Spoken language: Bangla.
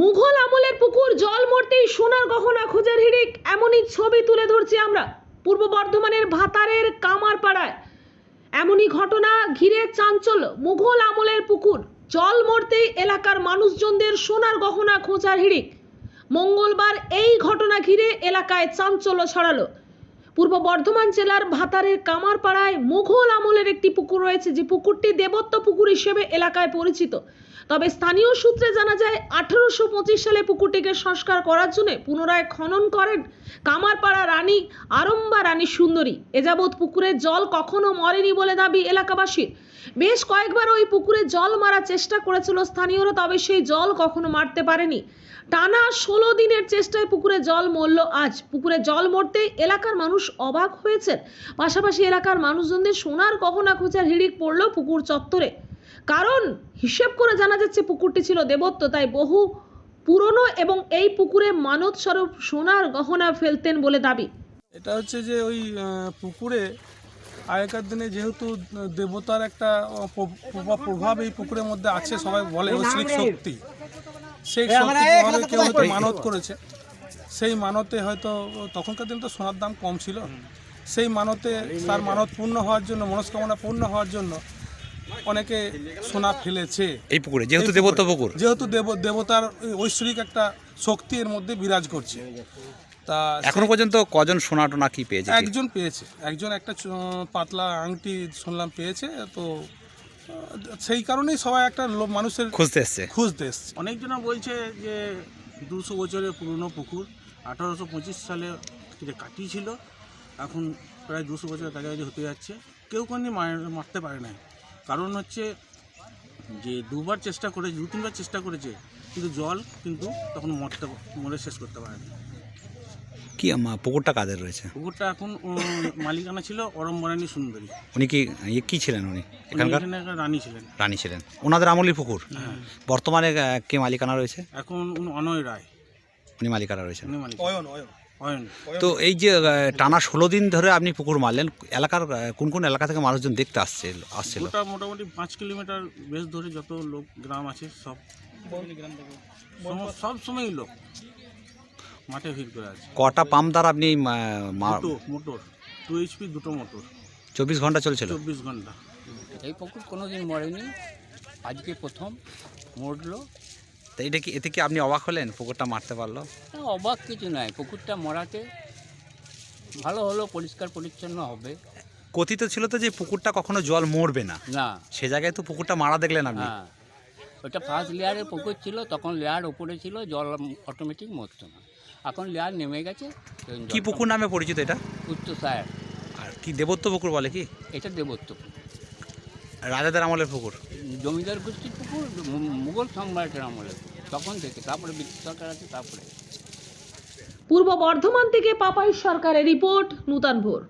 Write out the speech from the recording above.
মুঘল আমলের পুকুর, জল মরতেই সোনার গহনা খোঁজার হিড়িক, এমনই ছবি তুলে ধরছি আমরা পূর্ব বর্ধমানের ভাতারের কামারপাড়ায়। এমনই ঘটনা ঘিরে চাঞ্চল্য মুঘল আমলের পুকুর, জল মরতেই এলাকার মানুষজনদের সোনার গহনা খোঁজার হিড়িক। মঙ্গলবার এই ঘটনা ঘিরে এলাকায় চাঞ্চল্য ছড়ালো। পূর্ব বর্ধমান জেলার ভাতারের কামারপাড়ায় মুঘল আমলের একটি পুকুর রয়েছে, যে পুকুরটি দেবত্ব পুকুর হিসেবে এলাকায় পরিচিত। তবে স্থানীয় সূত্রে জানা যায়, আঠারোশো পঁচিশ সালে পুকুরটিকে সংস্কার করার জন্য পুনরায় খনন করেন কামারপাড়া রানী আরম্বা রানী সুন্দরী। এ যাবৎ পুকুরের জল কখনো মরেনি বলে দাবি এলাকাবাসীর। বেশ কয়েকবার ওই পুকুরে জল মারার চেষ্টা করেছিল স্থানীয়রা, তবে সেই জল কখনো মারতে পারেনি। টানা ষোলো দিনের চেষ্টায় পুকুরে জল মরল আজ। পুকুরে জল মরতেই এলাকার মানুষ অবাক হয়েছেন। পাশাপাশি এলাকার মানুষজনদের সোনার গহনা খোঁজার হিড়িক পড়ল পুকুর চত্বরে। কারণ হিসেব করে জানা যাচ্ছে পুকুরটি ছিল দেবত্ব, তাই বহু পুরনো এবং এই পুকুরে মানত স্বরূপ সোনার গহনা ফেলতেন বলে দাবি। এটা হচ্ছে যে ওই পুকুরে আগেকার দিনে যেহেতু দেবতার একটা প্রভাব প্রভাব এই পুকুরের মধ্যে আছে সবাই বলে ঐশ্বিক শক্তি। সেই শক্তি কেউ হয়তো মানত করেছে। সেই মানতে হয়তো তখনকার দিনে তো সোনার দাম কম ছিল। সেই মানতে তার মানত পূর্ণ হওয়ার জন্য মনস্কামনা পূর্ণ হওয়ার জন্য অনেকে সোনা ফেলেছে। এই পুকুরে যেহেতু দেবতা পুকুর। যেহেতু দেব দেবতার ঐশ্বরিক একটা শক্তি এর মধ্যে বিরাজ করছে। তা এখনও পর্যন্ত কজন সোনা টোনা কি পেয়েছে? একজন পেয়েছে। একজন একটা চ- পাতলা আংটি শুনলাম পেয়েছে তো সেই কারণেই সবাই একটা মানুষের খুঁজতে এসছে। খুঁজতে এসছে। অনেকজনা বলছে যে দুশো বছরের পুরনো পুকুর আঠারোশো পঁচিশ সালে এটা কাটিয়েছিল এখন প্রায় দুশো বছরের কাছাকাছি হতে যাচ্ছে। কেউ কোনো মারতে পারে না কারণ হচ্ছে যে দুবার চেষ্টা করে দু তিনবার চেষ্টা করেছে কিন্তু জল কিন্তু তখন মরতে মরে শেষ করতে পারে না কি আমা, পুকুরটা কাদের রয়েছে? পুকুরটা এখন উম, মালিকানা ছিল অরম্বরানী সুন্দরী। উনি কি ইয়ে কি ছিলেন উনি? উনি এখানকার? এখানে একটা রানী ছিলেন। রানী ছিলেন। ওনাদের আমলি পুকুর? হ্যাঁ। বর্তমানে আহ, কে মালিকানা রয়েছে? এখন উনি অনয় রায়। উনি মালিকানা রয়েছেন। উনি মালিক অয়ন অয়ন। অয়ন। তো এই যে আহ, টানা ষোলো দিন ধরে আপনি পুকুর মারলেন এলাকার আহ, কোন কোন এলাকা থেকে মানুষজন দেখতে আসছে আসছিল? ওটা মোটামুটি পাঁচ কিলোমিটার বেশ ধরে যত লোক গ্রাম আছে সব সম- সব সময়ই লোক। মাঠে ভিড় করে আছে। কটা পাম্প দ্বারা আপনি মা- দুটো মোটর টু এইচপি দুটো মোটর। চব্বিশ ঘণ্টা চলছিল? চব্বিশ ঘণ্টা। এই পুকুর কোনোদিন মরেনি আজকে প্রথম মরলো। তো এটা কি এতে কি আপনি অবাক হলেন পুকুরটা মারতে পারল? তা অবাক কিছু নয় পুকুরটা মরাতে ভালো হলো পরিষ্কার পরিচ্ছন্ন হবে। কথিত ছিল তো যে পুকুরটা কখনো জল মরবে না। না। সে জায়গায় তো পুকুরটা মারা দেখলেন আপনি। হ্যাঁ। ওটা ফার্স্ট লেয়ারের পুকুর ছিল তখন লেয়ার উপরে ছিল জল অটোমেটিক মরতো না। এখন লেয়ার নেমে গেছে কি পুকুর নামে পরিচিত এটা? উত্তর সায়ার আর কি দেবত্ব পুকুর বলে কি? এটা দেবত্ব পুকুর। রাজাদের আমলের পুকুর? জমিদার গোষ্ঠীর পুকুর মুঘল সম্রাটের আমলের তখন থেকে তারপরে ব্রিটিশ সরকার আছে তারপরে। পূর্ব বর্ধমান থেকে পাপাই সরকারের রিপোর্ট নূতন ভোর